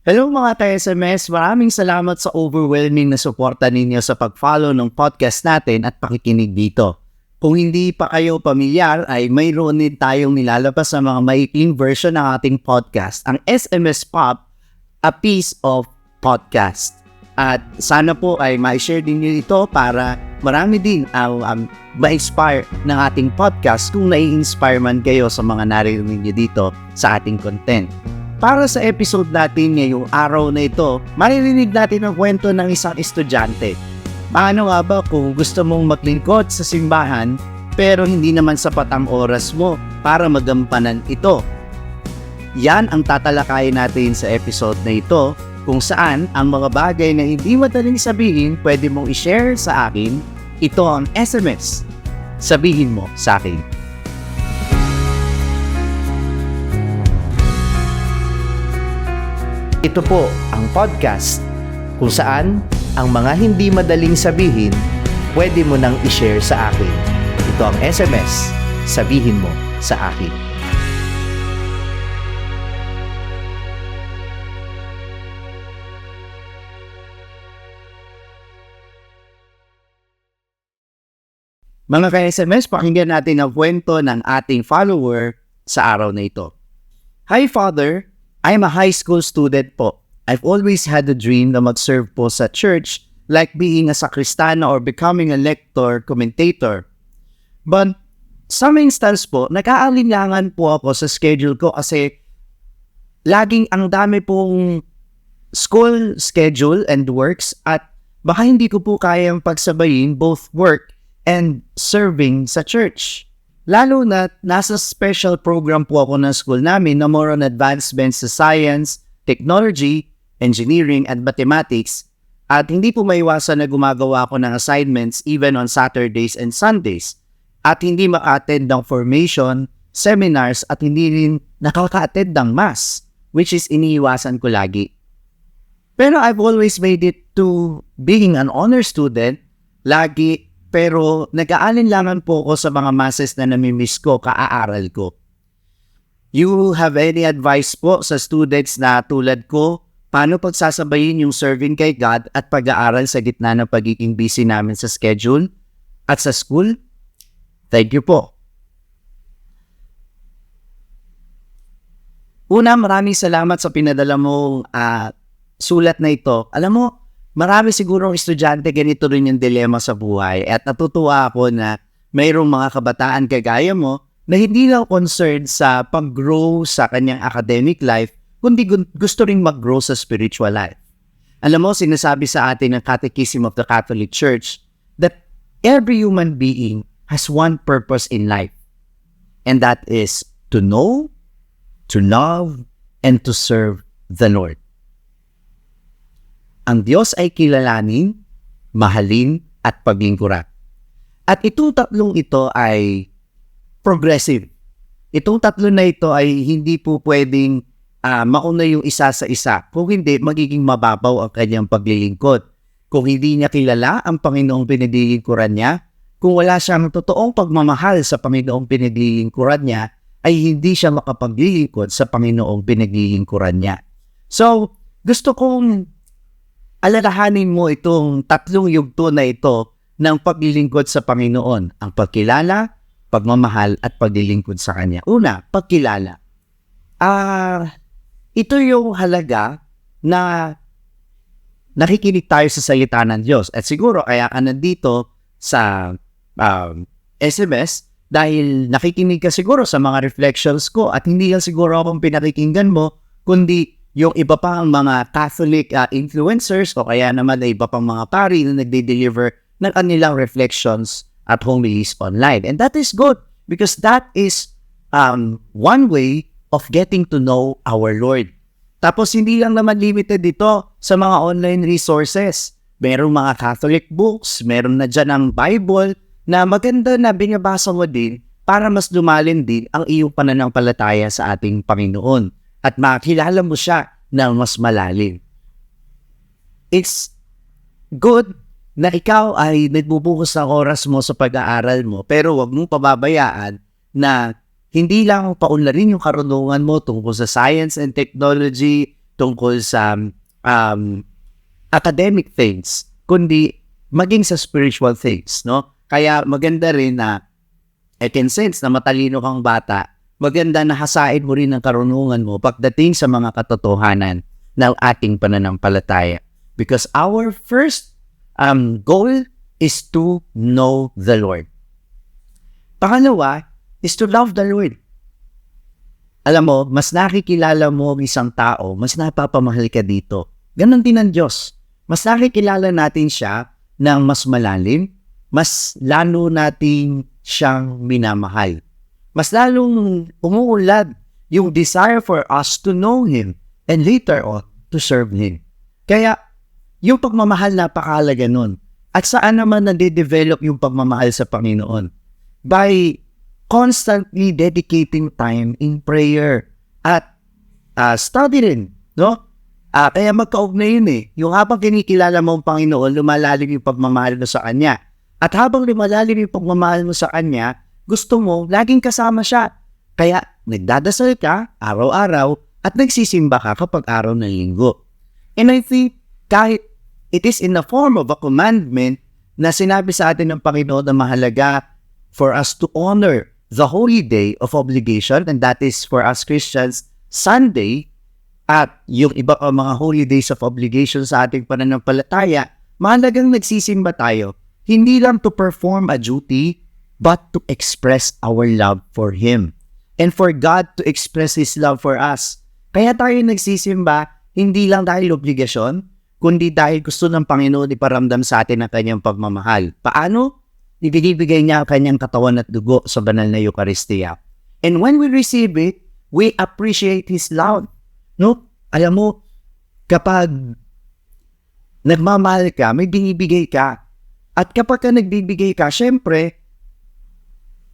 Hello mga ka-SMS, maraming salamat sa overwhelming na suporta ninyo sa pag-follow ng podcast natin at pakikinig dito. Kung hindi pa kayo pamilyar ay mayroon din tayong nilalabas sa mga maikling version ng ating podcast, ang SMS Pop, a piece of podcast. At sana po ay ma-share din nyo ito para marami din ang um, ma-inspire ng ating podcast kung nai-inspire man kayo sa mga narinig nyo dito sa ating content. Para sa episode natin ngayong araw na ito, maririnig natin ang kwento ng isang estudyante. Paano nga ba kung gusto mong maglingkod sa simbahan pero hindi naman sapat ang oras mo para magampanan ito? Yan ang tatalakayin natin sa episode na ito kung saan ang mga bagay na hindi madaling sabihin pwede mong i-share sa akin, ito ang SMS. Sabihin mo sa akin. Ito po ang podcast kung saan ang mga hindi madaling sabihin pwede mo nang i-share sa akin. Ito ang SMS. Sabihin mo sa akin. Mga ka-SMS, pakinggan natin ang kwento ng ating follower sa araw na ito. Hi Father, I'm a high school student po. I've always had a dream na mag-serve po sa church like being a sakristana or becoming a lector, commentator. But some instance po, nag-aalinlangan po ako sa schedule ko kasi laging ang dami pong school schedule and works at baka hindi ko po kayang pagsabayin both work and serving sa church. Lalo na nasa special program po ako ng school namin na more on advancements sa science, technology, engineering, and mathematics. At hindi po maiwasan na gumagawa ako ng assignments even on Saturdays and Sundays. At hindi ma-attend ng formation, seminars at hindi rin nakaka-attend ng mass which is iniiwasan ko lagi. Pero I've always made it to being an honor student. Lagi pero nag-aalinlangan po ako sa mga masses na namimiss ko, kaaaral ko. You have any advice po sa students na tulad ko, paano pagsasabayin yung serving kay God at pag-aaral sa gitna ng pagiging busy namin sa schedule at sa school? Thank you po. Una, maraming salamat sa pinadala mong uh, sulat na ito. Alam mo, marami sigurong estudyante ganito rin yung dilema sa buhay at natutuwa ako na mayroong mga kabataan kagaya mo na hindi lang concerned sa pag-grow sa kanyang academic life, kundi gusto ring mag-grow sa spiritual life. Alam mo, sinasabi sa atin ng Catechism of the Catholic Church that every human being has one purpose in life. And that is to know, to love, and to serve the Lord. Ang Diyos ay kilalanin, mahalin, at paglingkuran. At itong tatlong ito ay progressive. Itong tatlo na ito ay hindi po pwedeng uh, mauna yung isa sa isa. Kung hindi, magiging mababaw ang kanyang paglilingkod. Kung hindi niya kilala ang Panginoong pinadilingkuran niya, kung wala siyang totoong pagmamahal sa Panginoong pinadilingkuran niya, ay hindi siya makapaglilingkod sa Panginoong pinaglilingkuran niya. So, gusto kong alalahanin mo itong tatlong yugto na ito ng paglilingkod sa Panginoon, ang pagkilala, pagmamahal at paglilingkod sa Kanya. Una, pagkilala. Ah, uh, ito yung halaga na nakikinig tayo sa salita ng Diyos. At siguro kaya ka nandito sa um, SMS dahil nakikinig ka siguro sa mga reflections ko at hindi yan siguro akong pinakikinggan mo, kundi yung iba pa ang mga Catholic uh, influencers o kaya naman ay iba pang mga pari na nagde-deliver ng kanilang reflections at homilies online. And that is good because that is um, one way of getting to know our Lord. Tapos hindi lang naman limited dito sa mga online resources. Merong mga Catholic books, meron na dyan ang Bible na maganda na binabasa mo din para mas lumalin din ang iyong pananampalataya sa ating Panginoon at makilala mo siya ng mas malalim. It's good na ikaw ay nagbubuhos ng oras mo sa pag-aaral mo pero wag mong pababayaan na hindi lang paunlarin yung karunungan mo tungkol sa science and technology, tungkol sa um, academic things, kundi maging sa spiritual things, no? Kaya maganda rin na, I can sense na matalino kang bata, maganda na hasain mo rin ang karunungan mo pagdating sa mga katotohanan ng ating pananampalataya. Because our first um, goal is to know the Lord. Pangalawa is to love the Lord. Alam mo, mas nakikilala mo ang isang tao, mas napapamahal ka dito. Ganon din ang Diyos. Mas nakikilala natin siya ng mas malalim, mas lalo natin siyang minamahal. Mas lalong umuulad yung desire for us to know Him and later on to serve Him. Kaya, yung pagmamahal napakalaga nun. At saan naman nade-develop yung pagmamahal sa Panginoon? By constantly dedicating time in prayer at uh, study rin, no? Uh, kaya magkaugnay yun eh. Yung habang kinikilala mo ang Panginoon, lumalalim yung pagmamahal mo sa Kanya. At habang lumalalim yung pagmamahal mo sa Kanya, gusto mo, laging kasama siya. Kaya nagdadasal ka araw-araw at nagsisimba ka kapag araw ng linggo. And I think kahit it is in the form of a commandment na sinabi sa atin ng Panginoon na mahalaga for us to honor the holy day of obligation and that is for us Christians, Sunday at yung iba pa mga holy days of obligation sa ating pananampalataya, mahalagang nagsisimba tayo, hindi lang to perform a duty, but to express our love for Him. And for God to express His love for us. Kaya tayo nagsisimba, hindi lang dahil obligasyon, kundi dahil gusto ng Panginoon iparamdam sa atin ang kanyang pagmamahal. Paano? ibinibigay niya ang kanyang katawan at dugo sa banal na Eucharistia. And when we receive it, we appreciate His love. No? Alam mo, kapag nagmamahal ka, may binibigay ka. At kapag ka nagbibigay ka, syempre,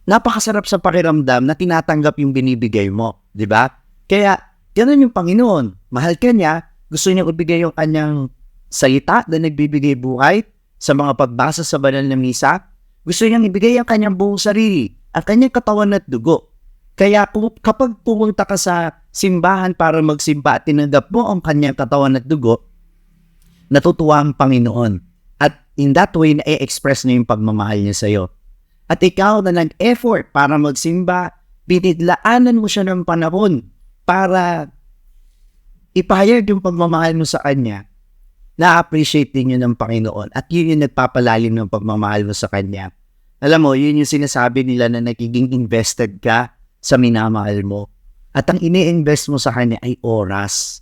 napakasarap sa pakiramdam na tinatanggap yung binibigay mo. di ba? Kaya, ganun yung Panginoon. Mahal ka niya, gusto niya ibigay yung kanyang salita na nagbibigay buhay sa mga pagbasa sa banal na misa gusto niyang ibigay ang kanyang buong sarili, ang kanyang katawan at dugo. Kaya kapag pumunta ka sa simbahan para magsimba at tinanggap mo ang kanyang katawan at dugo, natutuwa ang Panginoon. At in that way, na-express niya yung pagmamahal niya sa iyo. At ikaw na nag-effort para magsimba, binidlaanan mo siya ng panahon para ipahayag yung pagmamahal mo sa Kanya, na-appreciate din yun ng Panginoon at yun yung nagpapalalim ng pagmamahal mo sa Kanya. Alam mo, yun yung sinasabi nila na nagiging invested ka sa minamahal mo. At ang ini-invest mo sa kanya ay oras.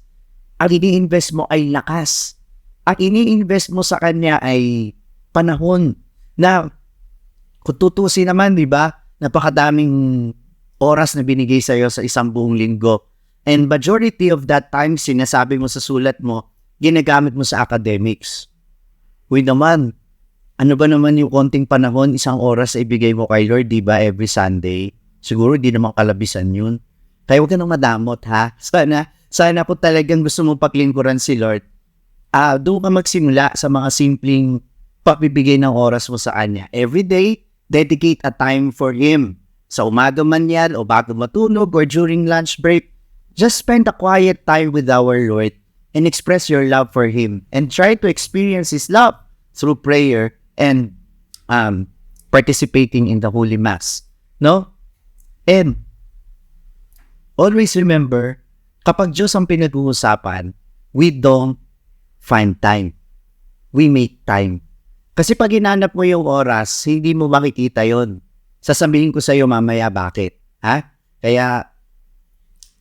Ang ini-invest mo ay lakas. At ini-invest mo sa kanya ay panahon na kung tutusin naman, di ba, napakadaming oras na binigay sa iyo sa isang buong linggo. And majority of that time, sinasabi mo sa sulat mo, ginagamit mo sa academics. Uy naman, ano ba naman yung konting panahon, isang oras ay ibigay mo kay Lord, di ba, every Sunday? Siguro di naman kalabisan yun. Kaya huwag ka nang madamot, ha? Sana, sana po talagang gusto mo paglingkuran si Lord. Uh, doon ka magsimula sa mga simpleng papibigay ng oras mo sa Kanya. Every day, dedicate a time for Him. Sa umaga man yan, o bago matulog, or during lunch break, just spend a quiet time with our Lord and express your love for Him and try to experience His love through prayer and um, participating in the Holy Mass. No? And always remember, kapag Diyos ang pinag-uusapan, we don't find time. We make time. Kasi pag hinanap mo yung oras, hindi mo makikita yon. Sasabihin ko sa iyo mamaya bakit. Ha? Kaya,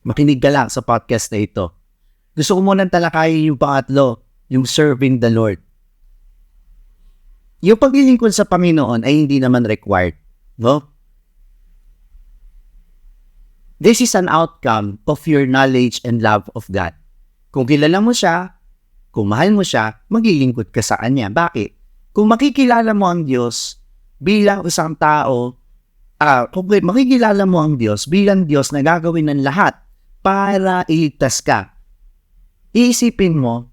makinig ka lang sa podcast na ito. Gusto ko munang talakayin yung pangatlo, yung serving the Lord. Yung paglilingkod sa Panginoon ay hindi naman required. No? This is an outcome of your knowledge and love of God. Kung kilala mo siya, kung mahal mo siya, maglilingkod ka sa Kanya. Bakit? Kung makikilala mo ang Diyos bilang isang tao, uh, kung makikilala mo ang Diyos bilang Diyos na gagawin ng lahat para iligtas ka, iisipin mo,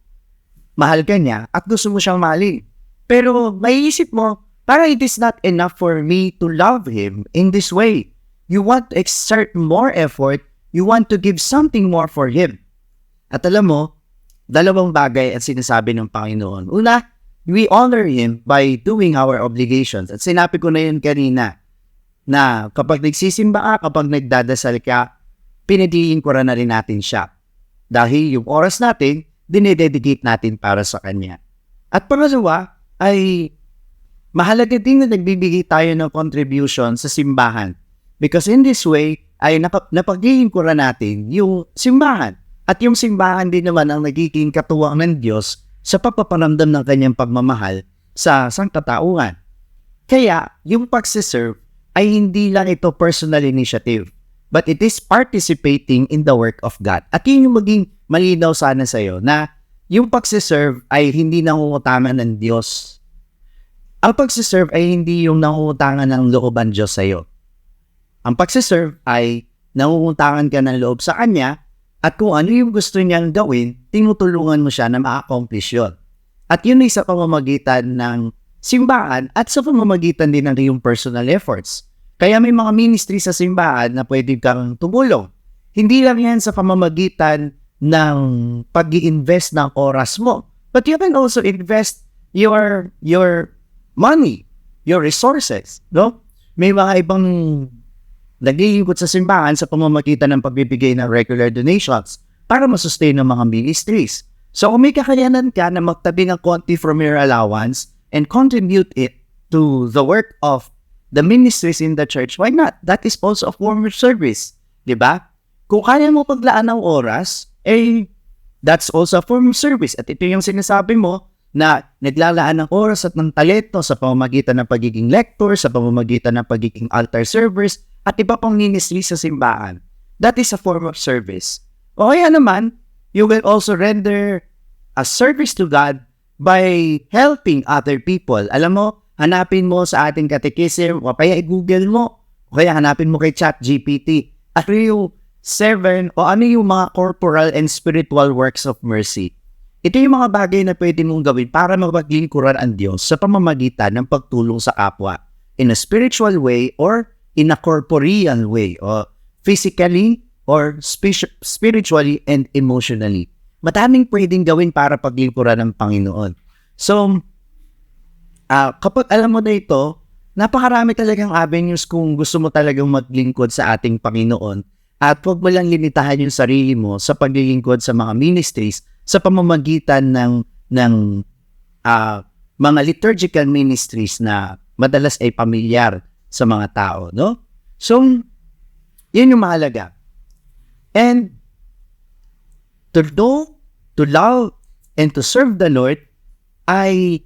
mahal ka niya at gusto mo siyang mahalin. Pero maiisip mo, para it is not enough for me to love Him in this way. You want to exert more effort, you want to give something more for Him. At alam mo, dalawang bagay at sinasabi ng Panginoon. Una, we honor Him by doing our obligations. At sinabi ko na yun kanina, na kapag nagsisimba ka, kapag nagdadasal ka, pinadiin ko na rin natin siya. Dahil yung oras natin, dinededicate natin para sa Kanya. At pangalawa, ay mahalaga din na nagbibigay tayo ng contribution sa simbahan. Because in this way, ay nap- napaglilingkuran natin yung simbahan. At yung simbahan din naman ang nagiging katuwang ng Diyos sa pagpaparamdam ng kanyang pagmamahal sa sangkatauhan. Kaya, yung pagsiserve ay hindi lang ito personal initiative, but it is participating in the work of God. At yun yung maging malinaw sana sa'yo na yung pagsiserve ay hindi nangungutangan ng Diyos. Ang pagsiserve ay hindi yung nangungutangan ng looban Diyos sa'yo. Ang pagsiserve ay nangungutangan ka ng loob sa Kanya at kung ano yung gusto niyang gawin, tinutulungan mo siya na ma-accomplish yun. At yun ay sa pamamagitan ng simbahan at sa pamamagitan din ng iyong personal efforts. Kaya may mga ministry sa simbahan na pwede kang tumulong. Hindi lang yan sa pamamagitan ng pag invest ng oras mo. But you can also invest your your money, your resources, no? May mga ibang naglilingkod sa simbahan sa pamamagitan ng pagbibigay ng regular donations para masustain ng mga ministries. So kung may kakayanan ka na magtabi ng konti from your allowance and contribute it to the work of the ministries in the church, why not? That is also a form of service. Di ba? Kung kaya mo paglaan ng oras, eh, that's also a form of service. At ito yung sinasabi mo na naglalaan ng oras at ng talento sa pamamagitan ng pagiging lector, sa pamamagitan ng pagiging altar servers, at iba pang ministry sa simbahan. That is a form of service. O kaya naman, you will also render a service to God by helping other people. Alam mo, hanapin mo sa ating catechism o kaya i-google mo o kaya hanapin mo kay chat GPT. Ano yung seven o ano yung mga corporal and spiritual works of mercy. Ito yung mga bagay na pwede mong gawin para mapaglingkuran ang Diyos sa pamamagitan ng pagtulong sa kapwa in a spiritual way or in a corporeal way o physically or spi- spiritually and emotionally. Madaming pwedeng gawin para paglingkuran ng Panginoon. So, uh, kapag alam mo na ito, napakarami talagang avenues kung gusto mo talagang maglingkod sa ating Panginoon at huwag mo lang limitahan yung sarili mo sa paglilingkod sa mga ministries sa pamamagitan ng ng uh, mga liturgical ministries na madalas ay pamilyar sa mga tao, no? So, yun yung mahalaga. And to know, to love, and to serve the Lord ay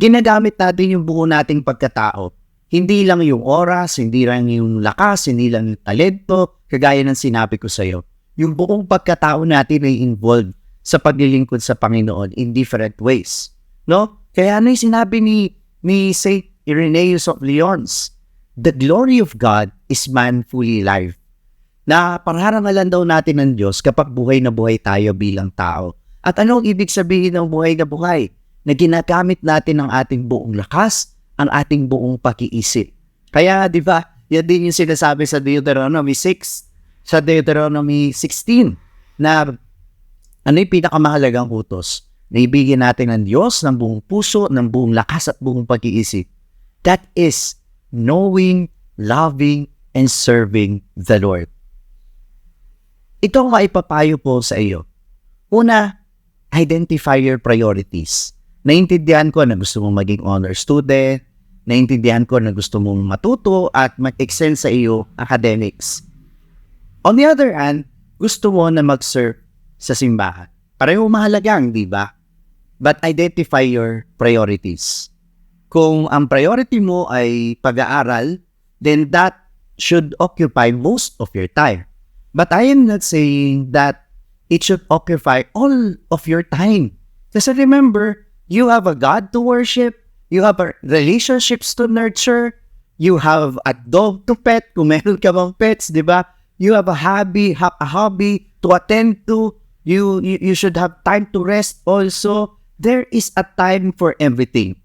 ginagamit natin yung buo nating pagkatao. Hindi lang yung oras, hindi lang yung lakas, hindi lang yung talento, kagaya ng sinabi ko sa iyo. Yung buong pagkatao natin ay involved sa paglilingkod sa Panginoon in different ways. No? Kaya ano yung sinabi ni, ni Saint Irenaeus of Lyons, The glory of God is man fully life. Na pararangalan daw natin ng Diyos kapag buhay na buhay tayo bilang tao. At anong ibig sabihin ng buhay na buhay? Na ginagamit natin ang ating buong lakas, ang ating buong pag-iisip. Kaya, di ba, yan din yung sinasabi sa Deuteronomy 6, sa Deuteronomy 16, na ano yung pinakamahalagang utos? Na ibigin natin ng Diyos ng buong puso, ng buong lakas at buong pag-iisip. That is knowing, loving, and serving the Lord. Ito ang maipapayo po sa iyo. Una, identify your priorities. Naintindihan ko na gusto mong maging honor student, naintindihan ko na gusto mong matuto at mag-excel sa iyo academics. On the other hand, gusto mo na mag-serve sa simbahan. Pareho mahalagang, di ba? But identify your priorities. Kung ang priority mo ay pag-aaral, then that should occupy most of your time. But I am not saying that it should occupy all of your time. Kasi remember, you have a God to worship, you have relationships to nurture, you have a dog to pet, kung meron ka bang pets, di ba? You have a hobby, ha- a hobby to attend to, you, you, you should have time to rest also. There is a time for everything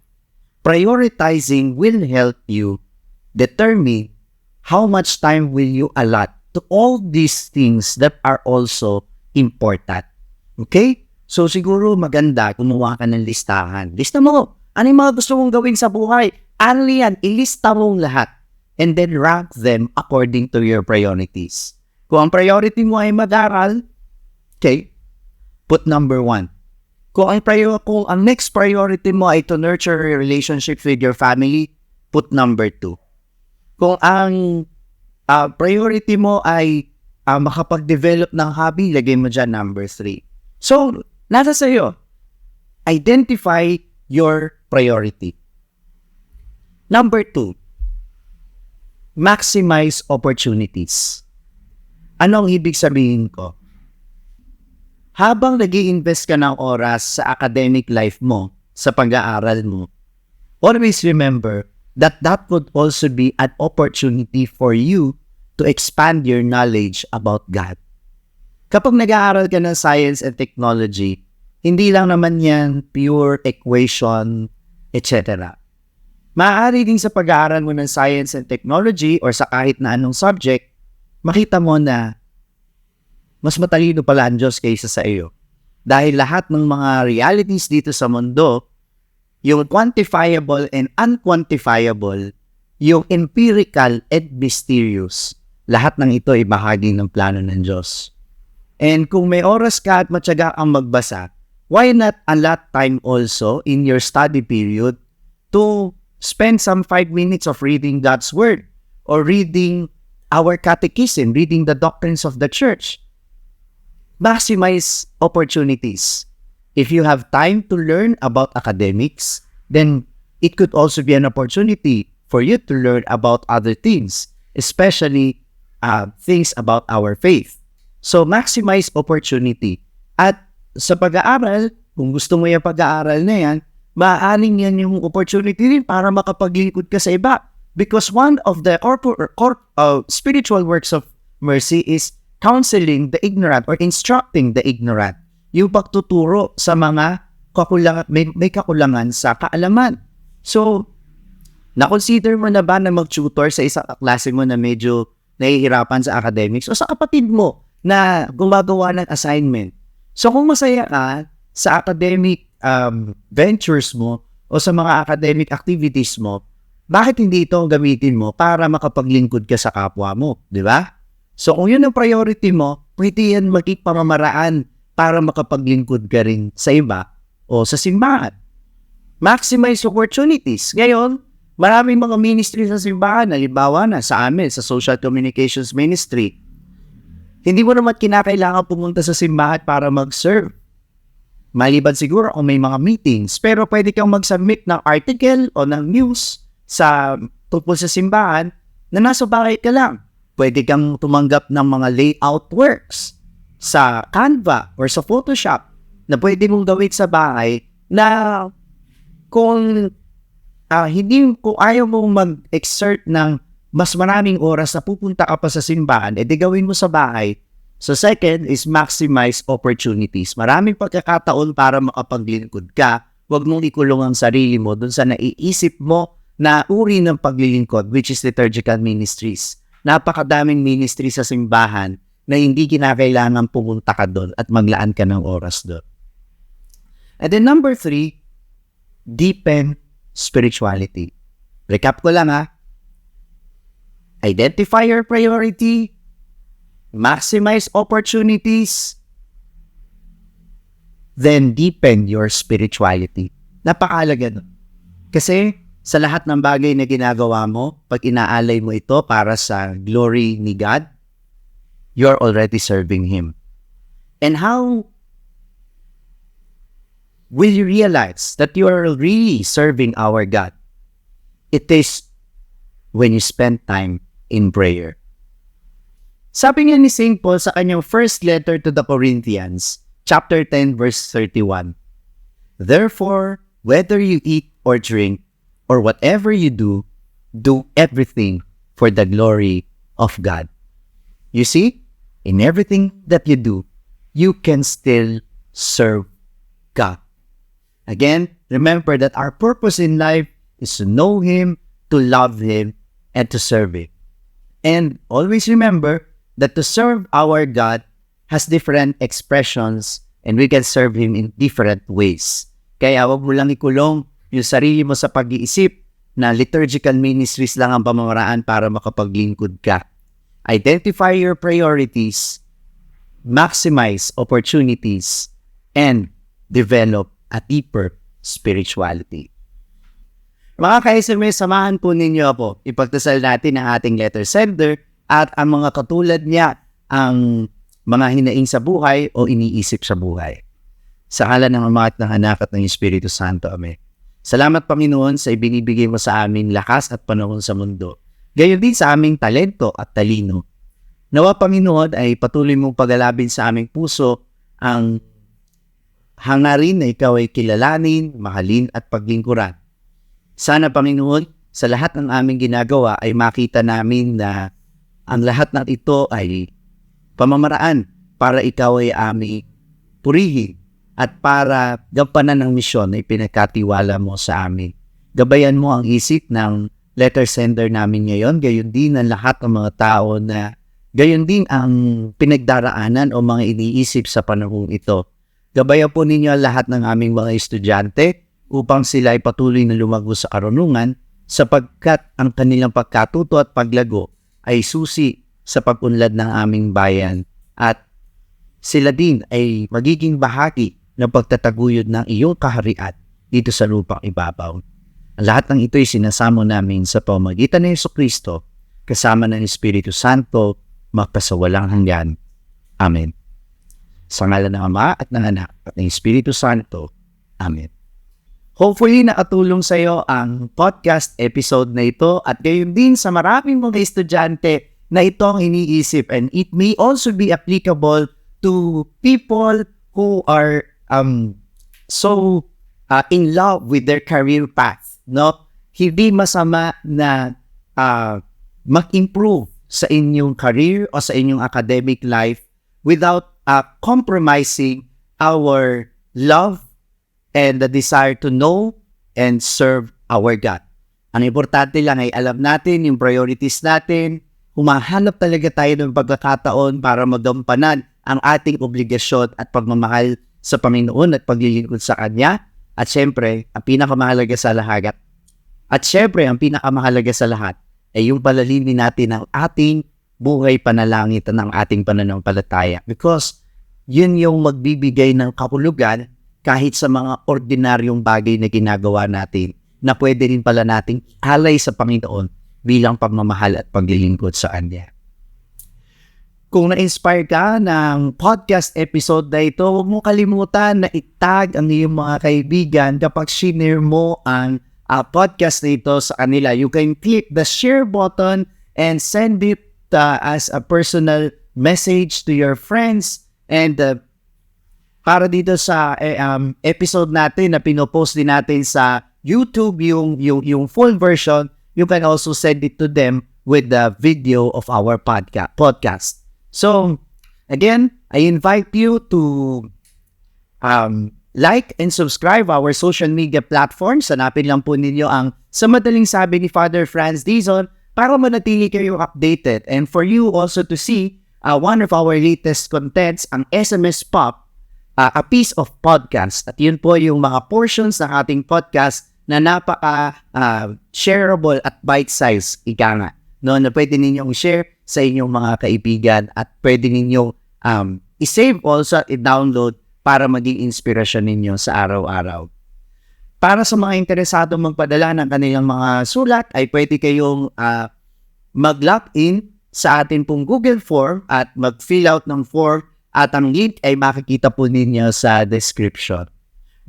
prioritizing will help you determine how much time will you allot to all these things that are also important. Okay? So siguro maganda gumawa ka ng listahan. Lista mo, ano yung mga gusto mong gawin sa buhay? Ano yan? Ilista mong lahat. And then rank them according to your priorities. Kung ang priority mo ay mag-aral, okay, put number one. Kung ang, prior, kung ang next priority mo ay to nurture a relationship with your family, put number two. Kung ang uh, priority mo ay uh, makapag-develop ng hobby, lagay mo dyan number three. So, nasa sa'yo. Identify your priority. Number two, maximize opportunities. Anong ibig sabihin ko? Habang nag invest ka ng oras sa academic life mo, sa pag-aaral mo, always remember that that could also be an opportunity for you to expand your knowledge about God. Kapag nag-aaral ka ng science and technology, hindi lang naman yan pure equation, etc. Maaari din sa pag-aaral mo ng science and technology or sa kahit na anong subject, makita mo na mas matalino pala ang Diyos kaysa sa iyo. Dahil lahat ng mga realities dito sa mundo, yung quantifiable and unquantifiable, yung empirical and mysterious, lahat ng ito ay bahagi ng plano ng Diyos. And kung may oras ka at matyaga ang magbasa, why not allot time also in your study period to spend some five minutes of reading God's Word or reading our catechism, reading the doctrines of the church. Maximize opportunities. If you have time to learn about academics, then it could also be an opportunity for you to learn about other things, especially uh, things about our faith. So, maximize opportunity. At sa pag-aaral, kung gusto mo yung pag-aaral na yan, maaaring yan yung opportunity din para makapaglingkod ka sa iba. Because one of the corpor- cor- uh, spiritual works of mercy is counseling the ignorant or instructing the ignorant. Yung pagtuturo sa mga kakulangan, may, may kakulangan sa kaalaman. So, na-consider mo na ba na mag-tutor sa isang klase mo na medyo nahihirapan sa academics o sa kapatid mo na gumagawa ng assignment? So, kung masaya ka sa academic um, ventures mo o sa mga academic activities mo, bakit hindi ito gamitin mo para makapaglingkod ka sa kapwa mo, di ba? So kung yun ang priority mo, pwede yan maging pamamaraan para makapaglingkod ka rin sa iba o sa simbahan. Maximize opportunities. Ngayon, maraming mga ministry sa simbahan, halimbawa na sa amin, sa Social Communications Ministry, hindi mo naman kinakailangan pumunta sa simbahan para mag-serve. Maliban siguro kung may mga meetings, pero pwede kang mag-submit ng article o ng news sa tungkol sa simbahan na nasa bahay ka lang. Pwede kang tumanggap ng mga layout works sa Canva or sa Photoshop na pwede mong gawin sa bahay na kung uh, hindi kung ayaw mong mag-exert ng mas maraming oras na pupunta ka pa sa simbahan, edi gawin mo sa bahay So second is maximize opportunities. Maraming pagkakataon para makapaglingkod ka. Huwag mong ikulong ang sarili mo dun sa naiisip mo na uri ng paglilingkod, which is liturgical ministries. Napakadaming ministry sa simbahan na hindi kinakailangan pumunta ka doon at maglaan ka ng oras doon. And then number three, deepen spirituality. Recap ko lang ha. Identify your priority, maximize opportunities, then deepen your spirituality. Napakalaga nun. Kasi sa lahat ng bagay na ginagawa mo, pag inaalay mo ito para sa glory ni God, you're already serving Him. And how will you realize that you are really serving our God? It is when you spend time in prayer. Sabi niya ni St. Paul sa kanyang first letter to the Corinthians, chapter 10, verse 31. Therefore, whether you eat or drink, or whatever you do, do everything for the glory of God. You see, in everything that you do, you can still serve God. Again, remember that our purpose in life is to know Him, to love Him, and to serve Him. And always remember that to serve our God has different expressions and we can serve Him in different ways. Kaya wag mo lang ikulong yung sarili mo sa pag-iisip na liturgical ministries lang ang pamamaraan para makapaglingkod ka. Identify your priorities, maximize opportunities, and develop a deeper spirituality. Mga ka-SMS, samahan po ninyo po. Ipagdasal natin ang ating letter sender at ang mga katulad niya ang mga hinaing sa buhay o iniisip sa buhay. Sa ngalan ng Ama at ng Anak at ng Espiritu Santo. Amen. Salamat Panginoon sa ibinibigay mo sa amin lakas at panahon sa mundo. Gayon din sa aming talento at talino. Nawa Panginoon ay patuloy mong pagalabin sa aming puso ang hangarin na ikaw ay kilalanin, mahalin at paglingkuran. Sana Panginoon, sa lahat ng aming ginagawa ay makita namin na ang lahat ng ito ay pamamaraan para ikaw ay aming purihin at para gampanan ng misyon na ipinagkatiwala mo sa amin. Gabayan mo ang isip ng letter sender namin ngayon, gayon din ang lahat ng mga tao na gayon din ang pinagdaraanan o mga iniisip sa panahong ito. Gabayan po ninyo ang lahat ng aming mga estudyante upang sila ay patuloy na lumago sa karunungan sapagkat ang kanilang pagkatuto at paglago ay susi sa pag-unlad ng aming bayan at sila din ay magiging bahagi ng pagtataguyod ng iyong kaharian dito sa lupang ibabaw. Ang lahat ng ito ay sinasamo namin sa pamagitan ng Yeso Kristo kasama ng Espiritu Santo magpasawalang hanggan. Amen. Sa ngalan ng Ama at ng Anak at ng Espiritu Santo. Amen. Hopefully nakatulong sa iyo ang podcast episode na ito at gayon din sa maraming mga estudyante na ito ang iniisip and it may also be applicable to people who are um so uh, in love with their career path no hindi masama na uh, mag-improve sa inyong career o sa inyong academic life without uh, compromising our love and the desire to know and serve our God. Ang importante lang ay alam natin yung priorities natin, humahanap talaga tayo ng pagkakataon para magampanan ang ating obligasyon at pagmamahal sa Panginoon at paglilingkod sa Kanya. At syempre, ang pinakamahalaga sa lahat, at syempre, ang pinakamahalaga sa lahat ay yung palalimin natin ang ating buhay panalangit ng ating pananampalataya. Because yun yung magbibigay ng kapulugan kahit sa mga ordinaryong bagay na ginagawa natin na pwede rin pala nating alay sa Panginoon bilang pagmamahal at paglilingkod sa Kanya. Kung na-inspire ka ng podcast episode na ito, huwag mo kalimutan na itag ang iyong mga kaibigan kapag share mo ang uh, podcast na ito sa kanila. You can click the share button and send it uh, as a personal message to your friends and uh, para dito sa eh, um, episode natin na pinopost din natin sa YouTube yung, yung, yung full version, you can also send it to them with the video of our podca- podcast. So, again, I invite you to um, like and subscribe our social media platforms. Hanapin lang po ninyo ang sa madaling sabi ni Father Franz Dizon para manatili kayo updated and for you also to see uh, one of our latest contents, ang SMS Pop, uh, a piece of podcast. At yun po yung mga portions ng ating podcast na napaka uh, at bite-size, ika nga. No, na pwede ninyong share sa inyong mga kaibigan at pwede ninyong um, i-save also at i-download para maging inspirasyon ninyo sa araw-araw. Para sa mga interesado magpadala ng kanilang mga sulat ay pwede kayong uh, mag-log in sa atin pong Google Form at mag-fill out ng form at ang link ay makikita po ninyo sa description.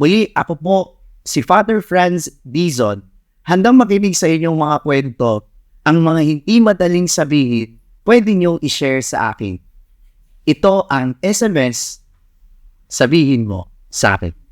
Muli, ako po si Father Franz Dizon, handang makinig sa inyong mga kwento, ang mga hindi madaling sabihin pwede niyong i-share sa akin. Ito ang SMS, sabihin mo sa akin.